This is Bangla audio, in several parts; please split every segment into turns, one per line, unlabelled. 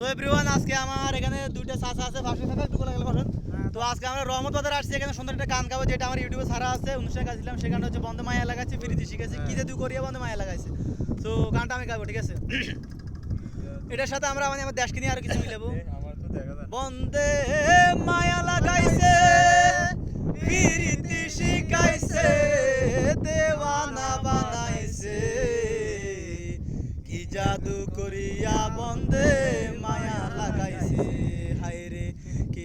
তো এভরিওয়ান আজকে আমার এখানে দুইটা চাচা আছে পাশে থাকা একটু করেন তো আজকে আমরা রহমত বাজার আসছি এখানে সুন্দর একটা গান গাবো যেটা আমার ইউটিউবে ছাড়া আছে অনুষ্ঠানে সেখানে হচ্ছে বন্ধ মায়া লাগাচ্ছি ফিরিতে শিখেছি কি যে দু করিয়া বন্ধ মায়া লাগাইছে। তো গানটা আমি গাবো ঠিক আছে? এটার সাথে আমরা মানে আমার দেশকে নিয়ে আরও কিছু মিলাবো। বন্দে মায়া লাগাইছে ফিরিতি শিখাইছে দেওয়ানা বানাইছে। কি জাদু করিয়া বন্দে মায়া লাগাইছে হায়রে কি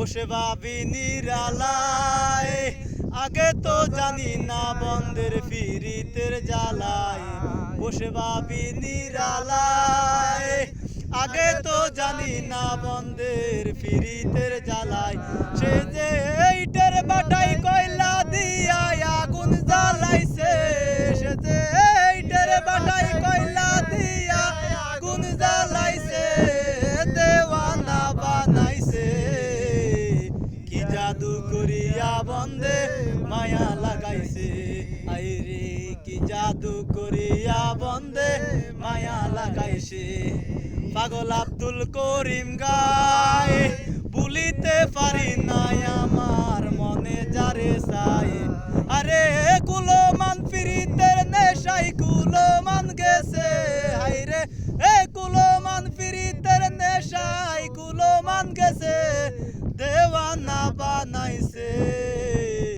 বসে ভাবি নিরালায়। আগে তো জানি না বন্দের ফিরিতের জ্বালায়। বসে ভাবি নিরালায়। আগে তো জানি না বন্দের ফিরিতের জ্বালায়। সে যে জাদু করিয়া বন্দে, মায়া লাগাইছে। আইরে কি জাদু করিয়া বন্দে, মায়া লাগাইছে। পাগল আব্দুল করিম গায় বলিতে পারি নাই আমার মনে যারে চাই আরে কুলো মান ফিরিতের নেশাই কুলো মান গেছে হাইরে এ কুলো মান ফিরিতের নেশাই কুলো মান গেছে। দেওয়ানা বানাইছে।